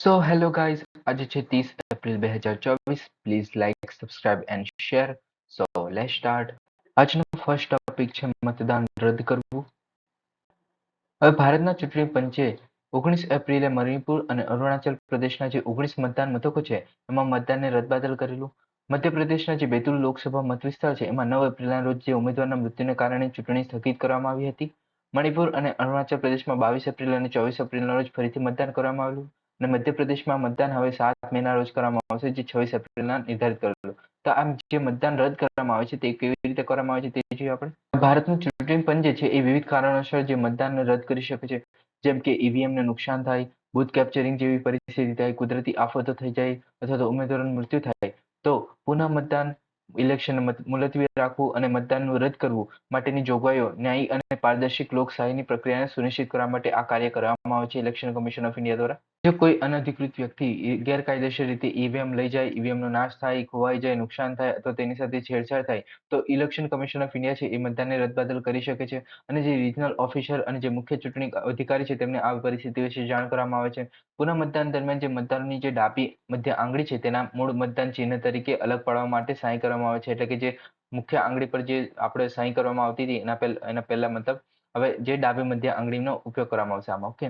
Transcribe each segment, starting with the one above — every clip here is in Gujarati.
સો હેલો ગાઈઝ આજે છે ત્રીસ એપ્રિલ બે હજાર ચોવીસ please like subscribe and share so let start આજનો ફર્સ્ટ ટોપિક છે મતદાન રદ કરવું. હવે ભારતના ચૂંટણી પંચે ઓગણીસ એપ્રિલે મણિપુર અને અરુણાચલ પ્રદેશના જે ઓગણીસ મતદાન મથકો છે, એમાં મતદાનને રદબાતલ કરેલું. મધ્યપ્રદેશના જે બેતુલ લોકસભા મતવિસ્તાર છે, એમાં નવ એપ્રિલના રોજ જે ઉમેદવારના મૃત્યુને કારણે ચૂંટણી સ્થગિત કરવામાં આવી હતી. મણિપુર અને અરુણાચલ પ્રદેશમાં બાવીસ એપ્રિલ અને ચોવીસ એપ્રિલના રોજ ફરીથી મતદાન કરવામાં આવેલું અને મધ્યપ્રદેશમાં મતદાન હવે સાત મેના રોજ કરવામાં આવશે, જે છવ્વીસ એપ્રિલના નિર્ધારિત કરેલું તો આમ જે મતદાન રદ કરવામાં આવે છે, તે કેવી રીતે કરવામાં આવે છે તે જોઈએ આપણે. ભારતનું ચૂંટણી પંચ જે છે, એ વિવિધ કારણોસર જે મતદાનને રદ કરી શકે છે. જેમ કે ઈવીએમને નુકસાન થાય, બુથ કેપ્ચરિંગ જેવી પરિસ્થિતિ થાય, કુદરતી આફતો થઈ જાય, અથવા તો ઉમેદવારોનું મૃત્યુ થાય. તો પુનઃ મતદાન, ઇલેક્શન મુલતવી રાખવું અને મતદાનનું રદ કરવું માટેની જોગવાઈઓ, ન્યાયી અને પારદર્શક લોકશાહીની પ્રક્રિયાને સુનિશ્ચિત કરવા માટે આ કાર્ય કરવામાં આવે છે, ઇલેક્શન કમિશન ઓફ ઇન્ડિયા દ્વારા. જો કોઈ અનધિકૃત વ્યક્તિ ગેરકાયદેસર રીતે ઈવીએમ લઈ જાય ઈવીએમનો નાશ થાય, ખોવાઈ જાય, નુકસાન થાય અથવા તેની સાથે છેડછાડ થાય, તો ઇલેક્શન કમિશન ઓફ ઇન્ડિયા છે એ મતદાનને રદબાતલ કરી શકે છે અને જે રિજનલ ઓફિસર અને જે મુખ્ય ચૂંટણી અધિકારી છે તેમને આ પરિસ્થિતિ વિશે જાણ કરવામાં આવે છે. પુનઃ મતદાન દરમિયાન જે મતદારોની જે ડાબી, મધ્ય આંગળી છે તેના મૂળ મતદાન ચિહ્ન તરીકે અલગ પાડવા માટે કરવામાં કરવામાં આવે છે. એટલે કે જે મુખ્ય આંગળી પર જે આપણે સહી કરવામાં આવતી હતી એના પહેલા એના પહેલા મતલબ હવે જે ડાબી મધ્ય આંગળીનો ઉપયોગ કરવામાં આવશે આમાં ઓકે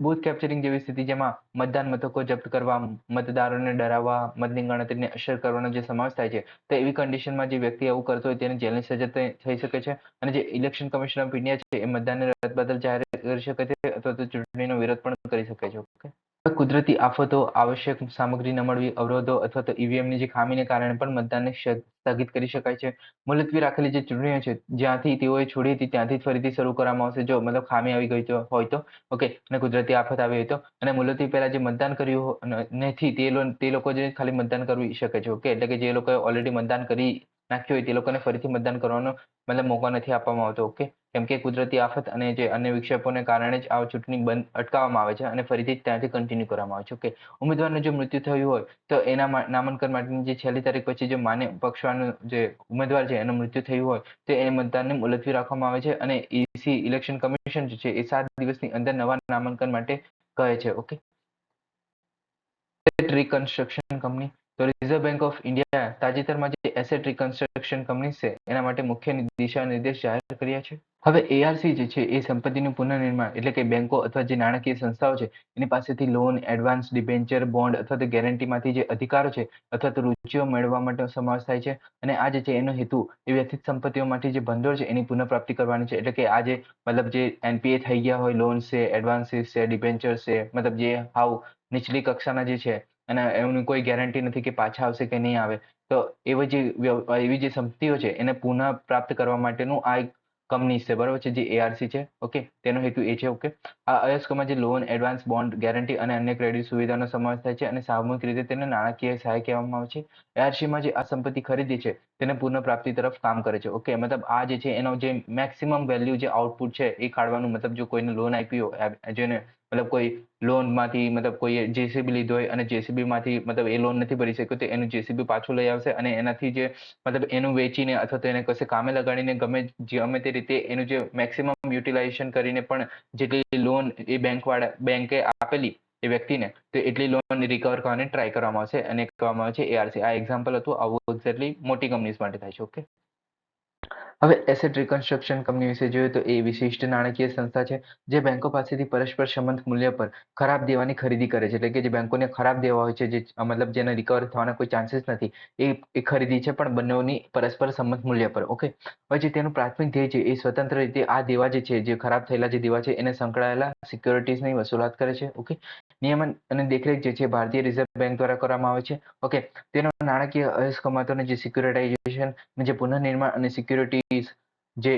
બુથ કેપ્ચરિંગ જેવી સ્થિતિ જેમાં મતદાન મથકો જપ્ત કરવા, મતદારોને ડરાવવા, મતની ગણતરીને અસર કરવાનો જે સમાવેશ થાય છે, તો એવી કન્ડિશનમાં જે વ્યક્તિ આવું કરતો હોય તેને જેલની સજા થઈ શકે છે અને જે ઇલેક્શન કમિશન ઓફ ઇન્ડિયા છે એ મતદાનને રદબદલ જાહેર કરી શકે છે અથવા તો ચૂંટણીનો વિરોધ પણ કરી શકે છે ઓકે કુદરતી આફતો, આવશ્યક સામગ્રી ન મળવી, અવરોધો અથવા તો ઈવીએમની જે ખામીને કારણે પણ મતદાનને સ્થગિત કરી શકાય છે. મુલતવી રાખેલી જે ચૂંટણીઓ છે, જ્યાંથી તેઓએ છોડી હતી ત્યાંથી ફરીથી શરૂ કરવામાં આવશે. જો મતલબ ખામી આવી ગઈ હોય તો, ઓકે, અને કુદરતી આફત આવી હોય તો, અને મુલતવી પહેલા જે મતદાન કર્યું નથી તે તે લોકો જે ખાલી મતદાન કરી શકે છે, ઓકે, એટલે કે જે લોકોએ ઓલરેડી મતદાન કરી નાખ્યું હોય તે લોકોને ફરીથી મતદાન કરવાનો મતલબ મોકો નથી આપવામાં આવતો ઓકે કેમ કે કુદરતી આફત અને જે અન્ય વિક્ષેપોને કારણે જ આ ચૂંટણી બંધ અટકાવવામાં આવે છે અને ફરીથી ત્યાંથી કન્ટિન્યુ કરવામાં આવે છે ઓકે ઉમેદવારનું જો મૃત્યુ થયું હોય, તો એના નામાંકન માટેની જે છેલ્લી તારીખ પછી જે માન્ય પક્ષવાનું જે ઉમેદવાર છે, એનું મૃત્યુ થયું હોય, તો એ મતદાનને મુલતવી રાખવામાં આવે છે અને ઈસી ઇલેક્શન કમિશન જે છે, એ સાત દિવસની અંદર નવા નામાંકન માટે કહે છે ઓકે રિકન્સ્ટ્રક્શન કંપની તો રિઝર્વ બેંક ઓફ ઇન્ડિયા તાજેતરમાં જે એસેટ રિકન્સ્ટ્રક્શન કંપની છે, એના માટે મુખ્ય દિશા નિર્દેશ જાહેર કર્યા છે. હવે એઆરસી જે છે, એ સંપત્તિનું પુનર્નિર્માણ એટલે કે બેંકો અથવા જે નાણાકીય સંસ્થાઓ છે, એની પાસેથી લોન એડવાન્સ ડિબેન્ચર બોન્ડ અથવા તો ગેરંટીમાંથી જે અધિકારો છે, અથવા તો રૂચિઓ મેળવવા માટે સમાવેશ થાય છે. અને આ જે છે, એનો હેતુ એ વ્યથિત સંપત્તિઓમાંથી જે ભંડોળ છે, એની પુનઃપ્રાપ્તિ કરવાની છે. એટલે કે આ જે, મતલબ જે એનપીએ થઈ ગયા હોય લોન છે એડવાન્સીસ છે ડિબેન્ચર છે, મતલબ જે હાવ નીચલી કક્ષાના જે છે અને એમની કોઈ ગેરંટી નથી કે પાછા આવશે કે નહીં આવે. તો એવી જે એવી જે સંપત્તિઓ છે, એને પુનઃ પ્રાપ્ત કરવા માટેનું આ એક કંપની છે, બરાબર છે, જે એઆરસી છે, ઓકે? તેનો હેતુ એ છે, ઓકે? આ અયસ્કોમાં જે લોન એડવાન્સ બોન્ડ ગેરંટી અને અન્ય ક્રેડિટ સુવિધાનો સમાવેશ થાય છે અને સામૂહિક રીતે તેને નાણાકીય સહાય કહેવામાં આવે છે. એઆરસીમાં જે આ સંપત્તિ ખરીદી છે, તેને પુનઃપ્રાપ્તિ તરફ કામ કરે છે, ઓકે? મતલબ આ જે છે, એનો જે મેક્સિમમ વેલ્યુ જે આઉટપુટ છે, એ કાઢવાનું, મતલબ જો કોઈને લોન આપી હોય જેને મતલબ કોઈ લોનમાંથી મતલબ કોઈ જેસીબી લીધો હોય અને જેસીબીમાંથી મતલબ એ લોન નથી ભરી શક્યો, તો એનું જેસીબી પાછું લઈ આવશે અને એનાથી જે, મતલબ એનું વેચીને અથવા તો એને કશે કામે લગાડીને ગમે ગમે તે રીતે એનું જે મેક્સિમમ યુટિલાઇઝેશન કરીને પણ જેટલી લોન એ બેંકવાળા બેંકે આપેલી એ વ્યક્તિને, તો એટલી લોન રિકવર કરવાની ટ્રાય કરવામાં આવશે અને કહેવામાં આવે છે એઆરસી આ એક્ઝામ્પલ હતું, આવું એક્ઝેક્ટલી મોટી કંપનીઝ માટે થાય છે ઓકે હવે એસેટ રિકન્સ્ટ્રક્શન કંપની વિશે જોઈએ તો એ વિશિષ્ટ નાણાકીય સંસ્થા છે, જે બેંકો પાસેથી પરસ્પર સંમત મૂલ્ય પર ખરાબ દેવાની ખરીદી કરે છે. એટલે કે જે બેંકોને ખરાબ દેવા હોય છે, જે મતલબ જેને રિકવર થવાના કોઈ ચાન્સીસ નથી, એ એ ખરીદી છે પણ બંનેની પરસ્પર સંમત મૂલ્ય પર. ઓકે જે તેનું પ્રાથમિક ધ્યેય છે, એ સ્વતંત્ર રીતે આ દેવા જે છે, જે ખરાબ થયેલા જે દેવા છે, એને સંકળાયેલા સિક્યોરિટીઝની વસૂલાત કરે છે. ઓકે નિયમન અને દેખરેખ જે છે ભારતીય રિઝર્વ બેંક દ્વારા કરવામાં આવે છે. ઓકે તેનો નાણાકીય અસ્કમાતોને જે સિક્યુરિટાઇઝેશન જે પુનઃનિર્માણ અને સિક્યુરિટી જે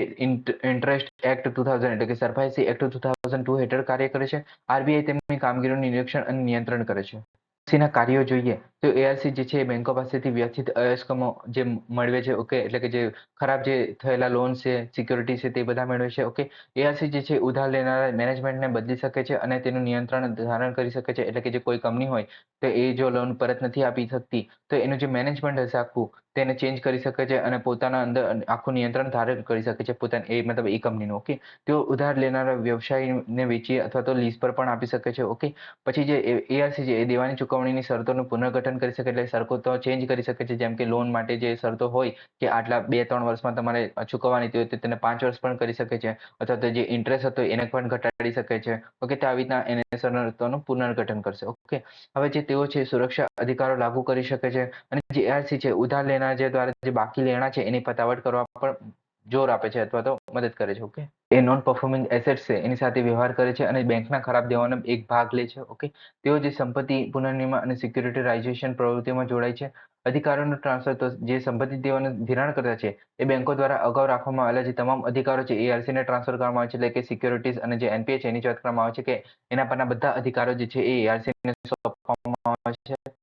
ઇન્ટરેસ્ટ એક્ટ ટુ થાઉઝન્ડ એટલે કે SARFAESI act two thousand two હેઠળ કાર્ય કરે છે. આરબીઆઈ તેમની કામગીરીનું નિરીક્ષણ અને નિયંત્રણ કરે છે. ના કાર્યો જોઈએ, તો એઆરસી જે છે બેંકો પાસેથી વ્યથિત અયસ્કમો જે મેળવે છે ઓકે એટલે કે જે ખરાબ જે થયેલા લોન છે સિક્યોરિટી છે, તે બધા મેળવે છે ઓકે એઆરસી જે છે ઉધાર લેનારા મેનેજમેન્ટને બદલી શકે છે અને તેનું નિયંત્રણ ધારણ કરી શકે છે, એટલે કે જે કોઈ કંપની હોય, તો એ જો લોન પરત નથી આપી શકતી, તો એનું જે મેનેજમેન્ટ હશે આખું તેને ચેન્જ કરી શકે છે અને પોતાના અંદર આખું નિયંત્રણ ધારણ કરી શકે છે પોતાની એ મતલબ એ કંપનીનું ઓકે તેઓ ઉધાર લેનારા વ્યવસાયને વેચી અથવા તો લીઝ પર પણ આપી શકે છે ઓકે પછી જે એઆરસી છે, એ દેવાની ચૂકવણીની શરતોનું પુનર્ગઠન કરી શકે એટલે શરતો ચેન્જ કરી શકે છે, જેમ કે લોન માટે જે શરતો હોય કે આટલા બે, ત્રણ વર્ષમાં તમારે ચૂકવવાની હોય તો તેને પાંચ વર્ષ પણ કરી શકે છે, અથવા તો જે ઇન્ટરેસ્ટ હતો એને પણ ઘટાડી શકે છે ઓકે તો આવી રીતના એને શરતોનું પુનર્ગઠન કરશે ઓકે હવે જે તેઓ છે સુરક્ષા અધિકારો લાગુ કરી શકે છે અને જે એઆરસી છે, ઉધાર લેનાર જે દ્વારા જે બાકી લેણા છે, એની પતાવટ કરવા પણ જોર આપે છે અથવા તો મદદ કરે છે ઓકે એ નોન પરફોર્મિંગ એસેટ છે, એની સાથે વ્યવહાર કરે છે અને બેંકના ખરાબ દેવાનો એક ભાગ લે છે ઓકે તેઓ જે સંપત્તિ પુનર્નિર્માણ અને સિક્યુરિટીરાઇઝેશન પ્રવૃત્તિમાં જોડાય છે, અધિકારોનું ટ્રાન્સફર તો જે સંપત્તિ દેવાને ધિરાણ કરતા છે, એ બેંકો દ્વારા અગાઉ રાખવામાં આવેલા જે તમામ અધિકારો છે એ આરસીને ટ્રાન્સફર કરવામાં આવે છે, એટલે કે સિક્યોરિટીઝ અને જે એનપીએ છે, એની વાત કરવામાં આવે છે કે એના પરના બધા અધિકારો જે છે એ એઆરસીને સોંપવામાં આવે છે.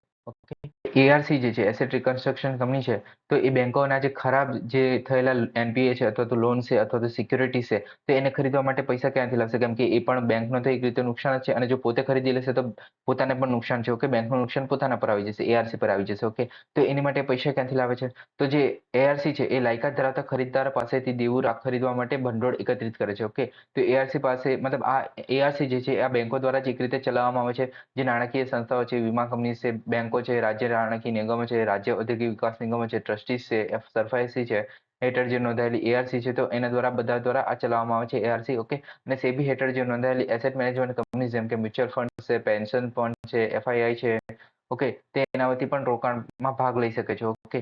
એઆરસી જે છે એસેટ રિકન્સ્ટ્રક્શન કંપની છે, તો એ બેંકોના જે ખરાબ જે થયેલા એનપીએ છે અથવા તો લોન છે અથવા તો સિક્યુરિટી છે, તો એને ખરીદવા માટે પૈસા ક્યાંથી લાવશે કેમ કે એ પણ બેંકનો તો એક રીતે નુકસાન છે અને જો પોતે ખરીદી લેશે તો પોતાને પણ નુકસાન છે ઓકે બેંકનું નુકસાન પોતાના પર આવી જશે એઆરસી પર આવી જશે ઓકે તો એની માટે પૈસા ક્યાંથી લાવે છે? તો જે એઆરસી છે એ લાયકાત ધરાવતા ખરીદદાર પાસેથી દેવું ખરીદવા માટે ભંડોળ એકત્રિત કરે છે ઓકે તો એઆરસી પાસે, મતલબ આ એઆરસી જે છે આ બેંકો દ્વારા જ એક રીતે ચલાવવામાં આવે છે. જે નાણાકીય સંસ્થાઓ છે, વીમા કંપની છે, બેંકો છે, રાજ્ય નાણાકીય નિગમો છે, રાજ્ય ઔદ્યોગિક વિકાસ નિગમો છે ટ્રસ્ટીઝ છે સરફાઈસી છે, હેઠળ જે નોંધાયેલી એઆરસી છે, તો એના દ્વારા બધા દ્વારા આ ચલાવવામાં આવે છે, એઆરસી, ઓકે. અને સેબી હેઠળ જે નોંધાયેલી એસેટ મેનેજમેન્ટ કંપની જેમ કે મ્યુચ્યુઅલ ફંડ છે, પેન્શન ફંડ છે, એફઆઈઆઈ છે, ઓકે, તે એના વતી પણ રોકાણમાં ભાગ લઈ શકે છે, ઓકે.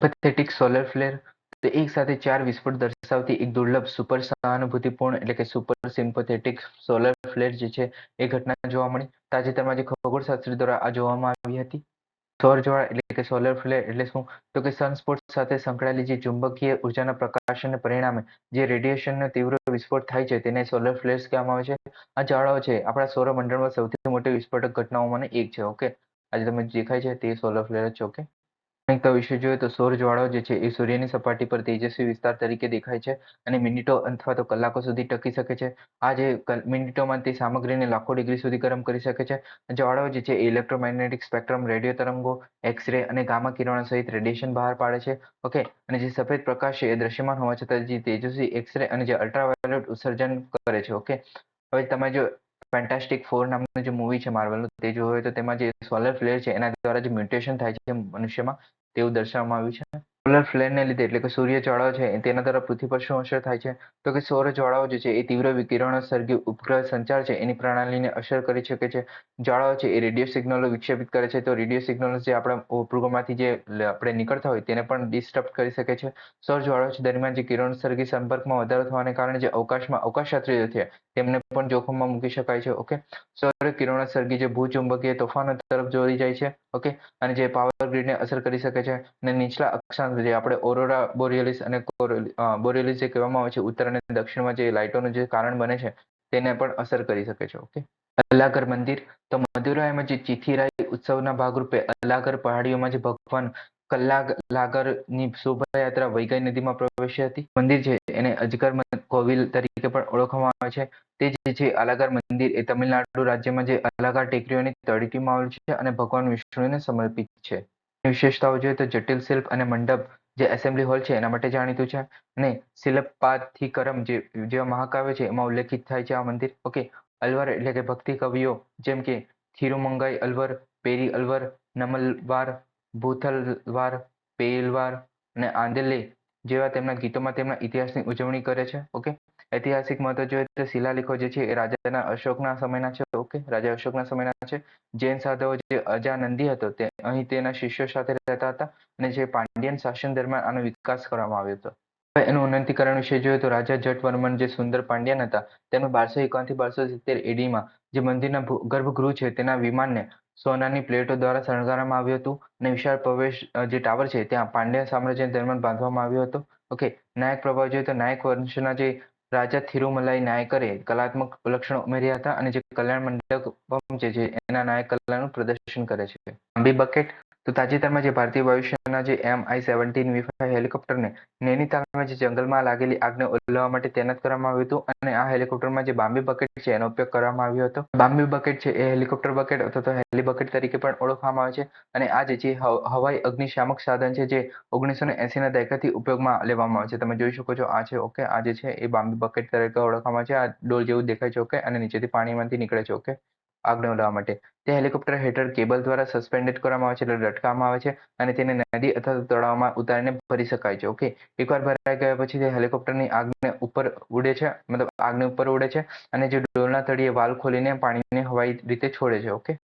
પેથેટિક સોલર ફ્લેર તો એક સાથે ચાર વિસ્ફોટ દર્શાવતી એક દુર્લભ સુપર સહાનુભૂતિપૂર્ણ એટલે કે સુપર સિમ્પથેટિક સોલર ફ્લેર જે છે, એ ઘટના જોવા મળી. તાજેતરમાં જે ખગોળશાસ્ત્રી દ્વારા આ જોવામાં આવી હતી. સૌર જ્વાળા એટલે કે સોલર ફ્લેર એટલે શું? તો કે સનસ્પોટ સાથે સંકળાયેલી જે ચુંબકીય ઉર્જાના પ્રકાશનને પરિણામે જે રેડિયેશનનો તીવ્ર વિસ્ફોટ થાય છે તેને સોલર ફ્લેર્સ કહેવામાં આવે છે. આ જ્વાળાઓ છે, આપણા સૌરમંડળમાં સૌથી મોટી વિસ્ફોટક ઘટનાઓમાંની એક છે ઓકે આજે તમે દેખાય છે તે સોલર ફ્લેર જ છે ઓકે લાક્ષણિકતા વિશે જોઈએ તો સૌર જ્વાળાઓ જે છે એ સૂર્યની સપાટી પર તેજસ્વી વિસ્તાર તરીકે દેખાય છે અને મિનિટો અથવા તો કલાકો સુધી ટકી શકે છે. આ જે મિનિટોમાં તે સામગ્રીને લાખો ડિગ્રી સુધી ગરમ કરી શકે છે. જ્વાળાઓ જે છે એ ઇલેક્ટ્રોમેગ્નેટિક સ્પેક્ટ્રમ, રેડિયો તરંગો, એક્સરે અને ગામા કિરણો સહિત રેડિયેશન બહાર પાડે છે. ઓકે, અને જે સફેદ પ્રકાશ છે એ દ્રશ્યમાન હોવા છતાં જે તેજસ્વી એક્સ રે અને જે અલ્ટ્રાવાયોલેટ ઉત્સર્જન કરે છે. ઓકે, હવે તમે જો ફેન્ટાસ્ટિક ફોર નામનું જે મૂવી છે માર્વલનું, તે જોયું તો તેમાં જે સોલર ફ્લેર છે એના દ્વારા જે મ્યુટેશન થાય છે મનુષ્યમાં તેવું દર્શાવવામાં આવ્યું છે. સોલર ફ્લેરને લીધે, એટલે કે સૂર્ય જ્વાળાઓ છે તેના દ્વારા પૃથ્વી પર શું અસર થાય છે? તો કે સૌર જ્વાળાઓ જે છે, એ તીવ્ર વિકિરણોત્સર્ગી ઉપગ્રહ સંચાર છે, એની પ્રણાલીને અસર કરી શકે છે. જ્વાળાઓ છે, એ રેડિયો સિગ્નલો વિક્ષેપિત કરે છે, તો રેડિયો સિગ્નલો જે આપણા ઉપગ્રહમાંથી જે આપણે નીકળતા હોય, તેને પણ ડિસ્ટર્બ કરી શકે છે. સૌર જ્વાળાઓ દરમિયાન જે કિરણોત્સર્ગી સંપર્કમાં વધારો થવાને કારણે જે અવકાશમાં અવકાશયાત્રીઓ છે, તેમને પણ જોખમમાં મૂકી શકાય છે, ઓકે? સૌર કિરણોત્સર્ગી જે ભૂચુંબકીય તોફાનો તરફ દોરી જાય છે, ઓકે? અને જે પાવર ગ્રીડને અસર કરી શકે છે, અને નીચલા અક્ષાંશ જે આપણે ઓરોરા બોરિયલિસ અને બોરિયલિસ જે કહેવામાં આવે છે, ઉત્તર અને દક્ષિણમાં જે લાઇટોનું જે કારણ બને છે, તેને પણ અસર કરી શકે છે ઓકે અલ્લાગર મંદિર, તો મદુરાઈમાં જે ચિથિરાઈ ઉત્સવના ભાગરૂપે અલ્લાગર પહાડીઓમાં જે ભગવાન કલ્લાગ લાગરની શોભાયાત્રા વૈગાઈ નદીમાં પ્રવેશી હતી. મંદિર છે, એને અજગર કોવિલ તરીકે પણ ઓળખવામાં આવે છે. તે જે છે અલાગર મંદિર એ તમિલનાડુ રાજ્યમાં જે અલાગર ટેકરીઓની તળીટીમાં આવેલું છે અને ભગવાન વિષ્ણુને સમર્પિત છે. વિશેષતાઓ જોઈએ તો જટિલ શિલ્પ અને મંડપ જે એસેમ્બલી હોલ છે, એના માટે જાણીતું છે. અને શિલ્પાધિકરમ જે, જેવા મહાકાવ્ય છે, એમાં ઉલ્લેખિત થાય છે આ મંદિર. ઓકે, અલવર એટલે કે ભક્તિ કવિઓ, જેમ કે થિરુમંગાઈ અલવર, પેરી અલવર, નમલવાર, ભૂથલવાર પેલવાર અને આંદેલે જેવા તેમના ગીતોમાં તેમના ઇતિહાસની ઉજવણી કરે છે. ઓકે ઐતિહાસિક મહત્વ જોઈએ તો શિલાલેખો જે છે એ રાજાના અશોકના સમયના છે. ઓકે રાજા અશોકના સમયના છે. જૈન સાધવો જે અજાનંદી હતો તે અહીં તેના શિષ્યો સાથે રહેતા હતા અને જે પાંડિયન શાસન દરમિયાન આનો વિકાસ કરવામાં આવ્યો હતો. એનું ઉન્નતીકરણ વિશે જોઈએ તો રાજા જટવર્મન જે સુંદર પાંડ્યન હતા તેમનું બારસો એકાવનથી બારસો સિત્તેર એડીમાં જે મંદિરના ગર્ભગૃહ છે તેના વિમાનને સોનાની પ્લેટો દ્વારા શણગારવામાં આવ્યું હતું અને વિશાળ પ્રવેશ જે ટાવર છે ત્યાં પાંડ્ય સામ્રાજ્ય દરમિયાન બાંધવામાં આવ્યો હતો. ઓકે નાયક પ્રભાવ જોઈએ તો નાયક વંશના જે રાજા થિરુમલાઈ નાયકરે કલાત્મક લક્ષણો ઉમેર્યા હતા અને જે કલ્યાણ મંડપમ જે એના નાયક કલાનું પ્રદર્શન કરે છે. તાંબી બકેટ તો તાજેતરમાં જે ભારતીય વાયુસેના જે એમ આઈ સેવન્ટીન વી ફાઈવ હેલિકોપ્ટરને, નૈનીતાલમાં જે જંગલમાં લાગેલી આગને ઓલવવા માટે તૈનાત કરવામાં આવ્યું હતું અને આ હેલિકોપ્ટરમાં જે બામ્બી બકેટ છે, એનો ઉપયોગ કરવામાં આવ્યો હતો. બામ્બી બકેટ છે, એ હેલિકોપ્ટર બકેટ અથવા તો હેલી બકેટ તરીકે પણ ઓળખવામાં આવે છે અને આ જે હવાઈ અગ્નિશામક સાધન છે, જે ઓગણીસો ને એસીના દાયકાથી ઉપયોગમાં લેવામાં આવે છે. તમે જોઈ શકો છો, આ છે ઓકે, આ જે છે, એ બામ્બી બકેટ તરીકે ઓળખવામાં આવે છે. આ ડોલ જેવું દેખાય છે, ઓકે, અને નીચેથી પાણીમાંથી નીકળે છે, ઓકે. આગને ઓલવવા માટે. તે હેલિકોપ્ટર હેઠળ કેબલ દ્વારા સસ્પેન્ડેડ કરવામાં આવે છે એટલે લટકાવવામાં આવે છે અને તેને નદી અથવા તળાવમાં ઉતારીને ભરી શકાય છે. ઓકે એકવાર ભરાઈ ગયા પછી તે હેલિકોપ્ટરની આગને ઉપર ઉડે છે, મતલબ આગને ઉપર ઉડે છે અને જે ડોલના તળિયે વાલ ખોલીને પાણીને હવાઈ રીતે છોડે છે. ઓકે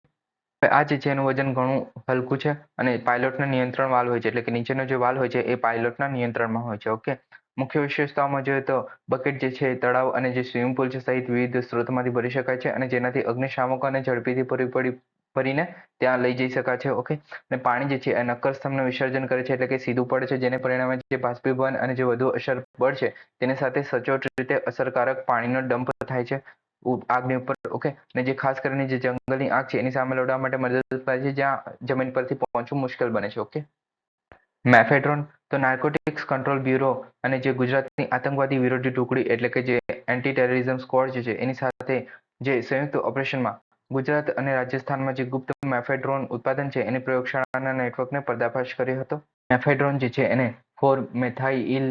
આ જે છે એનું વજન ઘણું હલકું છે અને પાયલોટના નિયંત્રણ વાલ હોય છે. એટલે કે નીચેનો જે વાલ હોય છે એ પાયલોટના નિયંત્રણમાં હોય છે. ઓકે મુખ્ય વિશેષતાઓમાં જોઈએ તો બકેટ જે છે તળાવ અને જે સ્વિમિંગ પુલ છે સહિત વિવિધ સ્ત્રોતમાંથી ભરી શકાય છે અને જેનાથી અગ્નિશામકોને ઝડપીથી પૂરી પડી ભરીને ત્યાં લઈ જઈ શકાય છે ઓકે અને પાણી જે છે એ નક્કર સ્તંભનું વિસર્જન કરે છે એટલે કે સીધું પડે છે, જેને પરિણામે જે બાષ્પીભવન અને જે વધુ અસર બળ છે તેની સાથે સચોટ રીતે અસરકારક પાણીનો ડમ્પ થાય છે આગની ઉપર ઓકે અને જે ખાસ કરીને જે જંગલની આગ છે એની સામે લડવા માટે મદદ થાય છે, જ્યાં જમીન પરથી પહોંચવું મુશ્કેલ બને છે ઓકે મેફેડ્રોન તો નાર્કોટિક્સ કંટ્રોલ બ્યુરો અને જે ગુજરાતની આતંકવાદી વિરોધી ટુકડી એટલે કે જે એન્ટી ટેરરિઝમ સ્ક્વોડ જે છે, એની સાથે જે સંયુક્ત ઓપરેશનમાં ગુજરાત અને રાજસ્થાનમાં જે ગુપ્ત મેફેડ્રોન ઉત્પાદન છે, એની પ્રયોગશાળાના નેટવર્કને પર્દાફાશ કર્યો હતો. મેફેડ્રોન જે છે, એને four methyl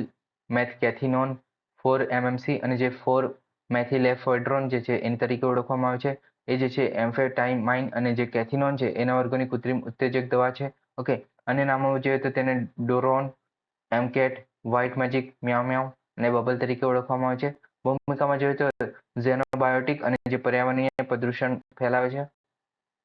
methcathinone four MMC અને જે ફોર મેથિલેફેડ્રોન જે છે, એની તરીકે ઓળખવામાં આવે છે. એ જે છે એમ્ફેટાઇમાઇન અને જે કેથિનોન છે, એના વર્ગોની કૃત્રિમ ઉત્તેજક દવા છે. ઓકે અન્ય નામો જોઈએ તો તેને ડોરોન, એમકેટ, વ્હાઇટ મેજિક, મ્યાઉ મ્યાઉ અને બબલ તરીકે ઓળખવામાં આવે છે. ભૂમિકામાં જોઈએ તો ઝેનોબાયોટિક અને જે પર્યાવરણીય પ્રદૂષણ ફેલાવે છે.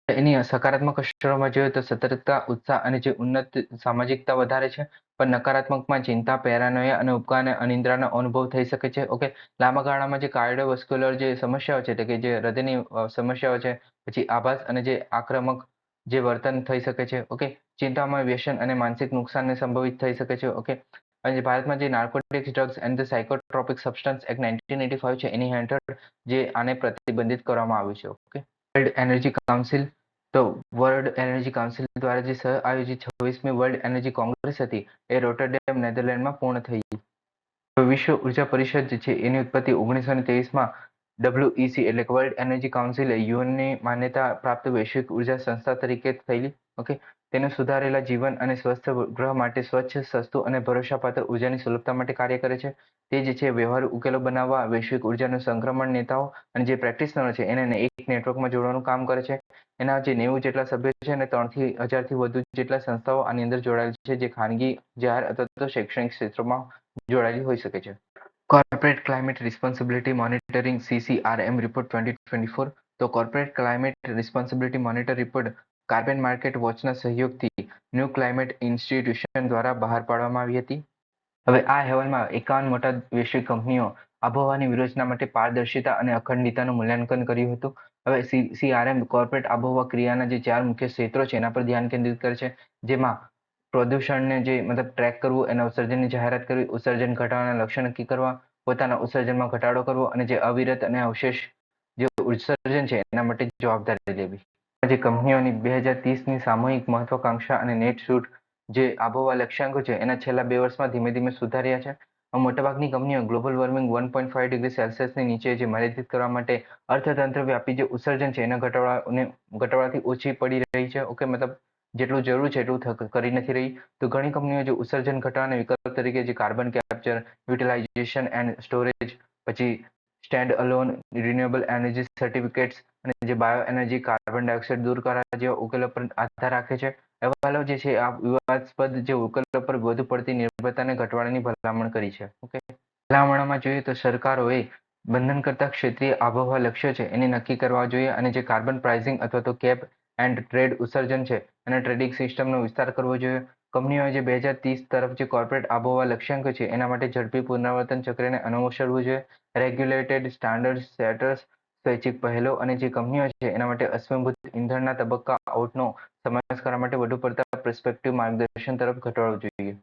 એની સકારાત્મક અસરોમાં જોઈએ તો સતર્કતા, ઉત્સાહ અને જે ઉન્નત સામાજિકતા વધારે છે, પણ નકારાત્મકમાં ચિંતા, પેરાનોયા અને ઉપકાર અને અનિદ્રાનો અનુભવ થઈ શકે છે. ઓકે લાંબા ગાળામાં જે કાર્ડિયોવસ્ક્યુલર જે સમસ્યાઓ છે કે જે હૃદયની સમસ્યાઓ છે, પછી આભાસ અને જે આક્રમક જે વર્તન થઈ શકે છે. ઓકે ચિંતામાં વ્યસન અને માનસિક નુકસાનને સંભવિત થઈ શકે છે. ઓકે અને ભારતમાં જે narcotics drugs and the psychotropic substance act nineteen eighty five છે, એની હેઠળ જે આને પ્રતિબંધિત કરવામાં આવ્યું છે. ઓકે વર્લ્ડ એનર્જી કાઉન્સિલ તો વર્લ્ડ એનર્જી કાઉન્સિલ દ્વારા જે સહ આયોજિત છવ્વીસમી વર્લ્ડ એનર્જી કોંગ્રેસ હતી, એ રોટરડેમ નેધરલેન્ડમાં પૂર્ણ થઈ વિશ્વ ઊર્જા પરિષદ જે છે, એની ઉત્પત્તિ ઓગણીસો ને તેવીસમાં ડબ્લ્યુઈસી એટલે વર્લ્ડ એનર્જી કાઉન્સિલ યુએનની માન્યતા પ્રાપ્ત વૈશ્વિક ઊર્જા સંસ્થા તરીકે થયેલી. ઓકે તેનું સુધારેલા જીવન અને સ્વસ્થ ગ્રહ માટે સ્વચ્છ, સસ્તું અને ભરોસાપાત્ર ઉર્જાની સુલભતા માટે કાર્ય કરે છે. તે જે છે, વ્યવહારુ ઉકેલો બનાવવા, વૈશ્વિક ઉર્જાનું સંક્રમણ નેતાઓ અને જે પ્રેક્ટિશનરો છે, એને એક નેટવર્કમાં જોડવાનું કામ કરે છે. એના જે નેવું જેટલા સભ્યો છે અને ત્રણથી હજારથી વધુ જેટલા સંસ્થાઓ આની અંદર જોડાયેલી છે, જે ખાનગી, જાહેર અથવા તો શૈક્ષણિક ક્ષેત્રમાં જોડાયેલી હોઈ શકે છે. Corporate climate responsibility monitoring CCRM report twenty twenty four તો corporate climate responsibility monitor report carbon market વોચના સહયોગથી ન્યૂ ક્લાઇમેટ ઇન્સ્ટિટ્યુશન દ્વારા બહાર પાડવામાં આવી હતી. હવે આ અહેવાલમાં એકાવન મોટા વૈશ્વિક કંપનીઓ આબોહવાની વિરોચના માટે પારદર્શિતા અને અખંડિતતાનું મૂલ્યાંકન કર્યું હતું. હવે સીઆરએમ કોર્પોરેટ આબોહવા ક્રિયાના જે ચાર મુખ્ય ક્ષેત્રો છે એના પર ધ્યાન કેન્દ્રિત કરે છે. જેમાં પ્રદૂષણને જે મતલબ ટ્રેક કરવું, એના ઉત્સર્જનની જાહેરાત કરવી, ઉત્સર્જન ઘટાડવાના લક્ષ્ય નક્કી કરવા, પોતાના ઉત્સર્જનમાં ઘટાડો કરવો અને જે અવિરત અને અવશેષ જે ઉત્સર્જન છે એના માટે જવાબદારી લેવી. જે કંપનીઓની બે હજાર ત્રીસની સામૂહિક મહત્વાકાંક્ષા અને નેટ શૂટ જે આબોહવા લક્ષ્યાંકો છે, એના છેલ્લા બે વર્ષમાં ધીમે ધીમે સુધાર્યા છે. મોટાભાગની કંપનીઓ global warming one point five degree સેલ્સિયસની નીચે જે મર્યાદિત કરવા માટે અર્થતંત્ર વ્યાપી જે ઉત્સર્જન છે, એના ઘટાડવાને ઘટાડવાથી ઓછી પડી રહી છે. ઓકે, મતલબ જેટલું જરૂર છે એટલું કરી નથી રહી. તો ઘણી કંપનીઓ જે ઉત્સર્જન ઘટાડવાના વિકલ્પ તરીકે જે carbon capture, utilisation and storage, પછી stand alone, renewable energy certificates અને જે બાયો એનર્જી કાર્બન ડાયોક્સાઇડ દૂર કરવા જેવા ઉકેલો પર આધાર રાખે છે અહેવાલો જે છે, આ વિવાદાસ્પદ જે ઉકેલો પર વધુ પડતી નિર્ભરતાને ઘટાડવાની ભલામણ કરી છે. ઓકે ભલામણમાં જોઈએ તો સરકારોએ બંધન કરતા ક્ષેત્રીય આબોહવા લક્ષ્યો છે, એને નક્કી કરવા જોઈએ અને જે કાર્બન પ્રાઇસિંગ અથવા તો કેપ એન્ડ ટ્રેડ ઉત્સર્જન છે અને ટ્રેડિંગ સિસ્ટમનો વિસ્તાર કરવો જોઈએ. કંપનીઓએ જે બે હજાર ત્રીસ તરફ જે કોર્પોરેટ આબોહવા લક્ષ્યાંક છે, એના માટે ઝડપી પુનરાવર્તન ચક્રને અનુસરવું જોઈએ. રેગ્યુલેટેડ સ્ટાન્ડર્ડ સેટર્સ સ્વૈચ્છિક પહેલો અને જે કંપનીઓ છે, એના માટે અશ્વભૂત ઇંધણના તબક્કા આઉટનો સમાવેશ કરવા માટે વધુ પડતા પ્રિસ્પેક્ટિવ માર્ગદર્શન તરફ ઘટાડવું જોઈએ.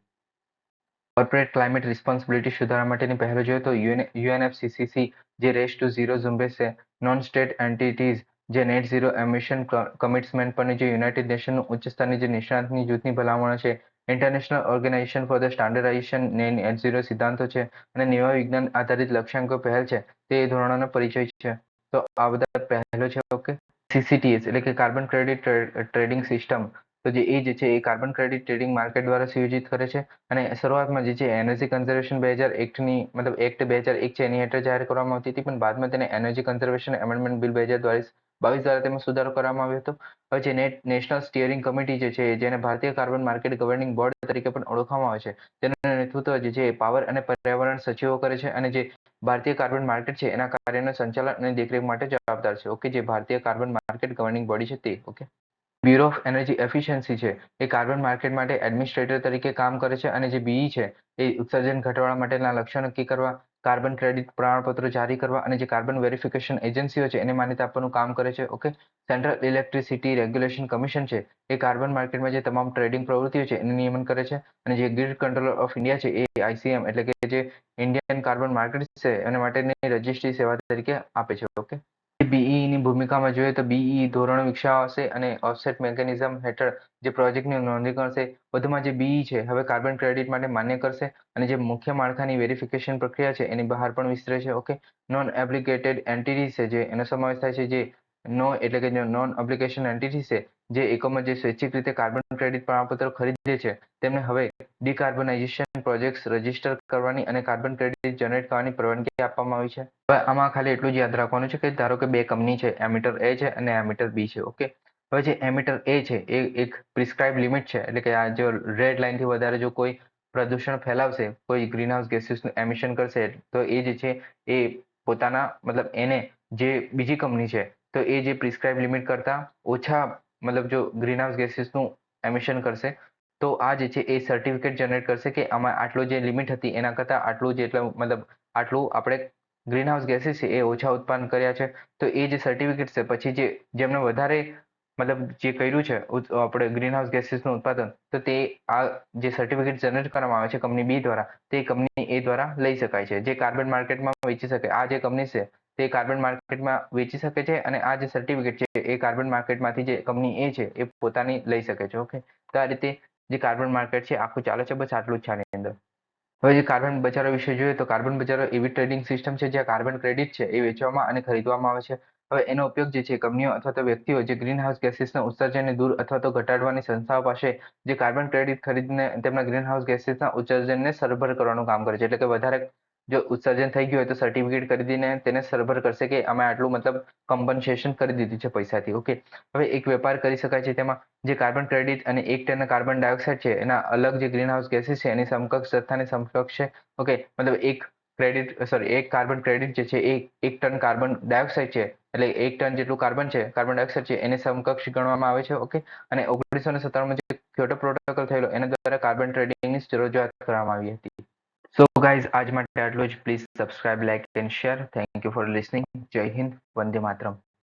કોર્પોરેટ ક્લાઇમેટ રિસ્પોન્સિબિલિટી સુધારવા માટેની પહેલો જોઈએ તો યુએનએફસીસીસી જે રેસ ટુ ઝીરો ઝુંબેશ છે નોન સ્ટેટ એન્ટિટીઝ જે નેટ ઝીરો એમિશન કમિટમેન્ટ પરની જે યુનાઇટેડ નેશનનું ઉચ્ચ સ્તરની જે નિષ્ણાતની જૂથની ભલામણો છે international organisation for the standardisation net zero સિદ્ધાંતો છે અને નવા વિજ્ઞાન આધારિત લક્ષ્યાંકો પહેલ છે, તે ધોરણોનો પરિચય છે. તો આ બધા પહેલો છે ઓકે સીસીટીએસ એટલે કે કાર્બન ક્રેડિટ ટ્રેડિંગ સિસ્ટમ તો જે, એ જે છે, એ કાર્બન ક્રેડિટ ટ્રેડિંગ માર્કેટ દ્વારા સુયોજિત કરે છે. અને શરૂઆતમાં જે છે એનર્જી કન્ઝર્વેશન બે હજાર એકની, મતલબ એક્ટ બે હજાર એક છે, એની હેઠળ જાહેર કરવામાં આવતી હતી. પણ બાદમાં તેને એનર્જી કન્ઝર્વેશન એમેન્ડમેન્ટ બિલ બે હજાર બાવીસ દ્વારા તેમાં સુધારો કરવામાં આવ્યો હતો. હવે જે નેશનલ સ્ટીયરિંગ કમિટી જે છે, જેને ભારતીય કાર્બન માર્કેટ ગવર્નિંગ બોર્ડ તરીકે પણ ઓળખવામાં આવે છે, તેનું નેતૃત્વ જે છે પાવર અને પર્યાવરણ સચિવો કરે છે અને જે ભારતીય કાર્બન માર્કેટ છે, એના કાર્યનું સંચાલન અને દેખરેખ માટે જવાબદાર છે. ઓકે, જે ભારતીય કાર્બન માર્કેટ ગવર્નિંગ બોડી છે તે, okay. Bureau of energy efficiency છે, એ કાર્બન માર્કેટ માટે એડમિનિસ્ટ્રેટર તરીકે કામ કરે છે અને જે બીઈ છે, એ ઉત્સર્જન ઘટાડવા માટેના લક્ષ્યો નક્કી કરવા કાર્બન ક્રેડિટ પ્રમાણપત્રો જારી કરવા અને જે કાર્બન વેરિફિકેશન એજન્સીઓ છે, એને માન્યતા આપવાનું કામ કરે છે. Okay? Central electricity regulation commission છે, એ કાર્બન માર્કેટમાં જે તમામ ટ્રેડિંગ પ્રવૃત્તિઓ છે, એને નિયમન કરે છે. અને જે ગ્રીડ કંટ્રોલર ઓફ ઇન્ડિયા છે, એ આઈસીએમ એટલે કે જે ઇન્ડિયન કાર્બન માર્કેટ છે, એના માટેની રજિસ્ટ્રી સેવા તરીકે આપે છે. ઓકે? બીઈની ભૂમિકામાં જોઈએ તો બીઈ ધોરણ વિકસાવશે અને ઓફસેટ મિકેનિઝમ હેઠળ જે પ્રોજેક્ટની નોંધણી કરશે, વધુમાં જે બીઈ છે, હવે કાર્બન ક્રેડિટ માટે માન્ય કરશે અને જે મુખ્ય માળખાની વેરિફિકેશન પ્રક્રિયા છે, એની બહાર પણ વિસ્તરે છે ઓકે નોન એપ્લિકેટેડ એન્ટિટીઝ છે જે, એનો સમાવેશ થાય છે જે નો એટલે કે જે નોન એપ્લિકેશન એન્ટિટી છે જે એકમો જે સ્વૈચ્છિક રીતે કાર્બન ક્રેડિટ પ્રમાણપત્ર ખરીદે છે, તેમને હવે ડિકાર્બનાઇઝેશન પ્રોજેક્ટ્સ રજિસ્ટર કરવાની અને કાર્બન ક્રેડિટ જનરેટ કરવાની પરવાનગી આપવામાં આવી છે. હવે આમાં ખાલી એટલું જ યાદ રાખવાનું છે કે ધારો કે બે કંપની છે, એમીટર એ છે અને એમીટર બી છે, ઓકે? હવે જે એમીટર એ છે, એ એક પ્રિસ્ક્રાઇબ લિમિટ છે, એટલે કે આ જો રેડ લાઇનથી વધારે જો કોઈ પ્રદૂષણ ફેલાવશે, કોઈ ગ્રીનહાઉસ ગેસીસનું એમિશન કરશે, તો એ જે છે, એ પોતાના, મતલબ એને જે બીજી કંપની છે, તો એ જે પ્રિસ્ક્રાઇબ લિમિટ કરતાં ઓછા મતલબ જો ગ્રીનહાઉસ ગેસીસનું એમિશન કરશે, તો આ જે છે એ સર્ટિફિકેટ જનરેટ કરશે કે આમાં આટલો જે લિમિટ હતી, એના કરતાં આટલું જેટલું મતલબ આટલું આપણે ગ્રીનહાઉસ ગેસીસ છે એ ઓછા ઉત્પાદન કર્યા છે. તો એ જે સર્ટિફિકેટ છે, પછી જે જેમને વધારે મતલબ જે કર્યું છે આપણે ગ્રીનહાઉસ ગેસીસનું ઉત્પાદન, તો તે આ જે સર્ટિફિકેટ જનરેટ કરવામાં આવે છે કંપની બી દ્વારા, તે કંપની એ દ્વારા લઈ શકાય છે. જે કાર્બન માર્કેટમાં વેચી શકે, આ જે કંપની છે તે કાર્બન માર્કેટમાં વેચી શકે છે અને આ જે સર્ટિફિકેટ છે, એ કાર્બન માર્કેટમાંથી જે કંપની એ છે, એ પોતાની લઈ શકે છે ઓકે તો આ રીતે જે કાર્બન માર્કેટ છે, આખું ચાલે છે, બસ આટલું જ છે આની અંદર. હવે જે કાર્બન બજારો વિશે જોઈએ, તો કાર્બન બજારો એવી ટ્રેડિંગ સિસ્ટમ છે, જ્યાં કાર્બન ક્રેડિટ છે, એ વેચવામાં અને ખરીદવામાં આવે છે. હવે એનો ઉપયોગ જે છે કંપનીઓ અથવા તો વ્યક્તિઓ, જે ગ્રીનહાઉસ ગેસીસના ઉત્સર્જનને દૂર અથવા તો ઘટાડવાની સંસ્થાઓ પાસે જે કાર્બન ક્રેડિટ ખરીદીને તેમના ગ્રીનહાઉસ ગેસીસના ઉત્સર્જનને સરભર કરવાનું કામ કરે છે. એટલે કે વધારે જો ઉત્સર્જન થઈ ગયું હોય તો સર્ટિફિકેટ કરી દઈને તેને સરભર કરશે કે અમે આટલું મતલબ કમ્પન્સેશન કરી દીધું છે પૈસાથી ઓકે હવે એક વેપાર કરી શકાય છે તેમાં જે કાર્બન ક્રેડિટ અને એક ટન કાર્બન ડાયોક્સાઇડ છે, એના અલગ જે ગ્રીનહાઉસ ગેસીસ છે, એની સમકક્ષ, જથ્થાની સમકક્ષ છે ઓકે મતલબ એક ક્રેડિટ સોરી એક કાર્બન ક્રેડિટ જે છે એ એક ટન કાર્બન ડાયોક્સાઇડ છે, એટલે એક ટન જેટલું કાર્બન છે કાર્બન ડાયોક્સાઇડ છે, એને સમકક્ષ ગણવામાં આવે છે ઓકે અને ઓગણીસો ને સત્તાણુંમાં જે ક્યોટો પ્રોટોકોલ થયેલો, એના દ્વારા કાર્બન ટ્રેડિંગની રજૂઆત કરવામાં આવી હતી. સો ગાઈઝ આજ માટે આટલું જ. Please subscribe like and share thank you for listening જય હિન્દ વંદે માતરમ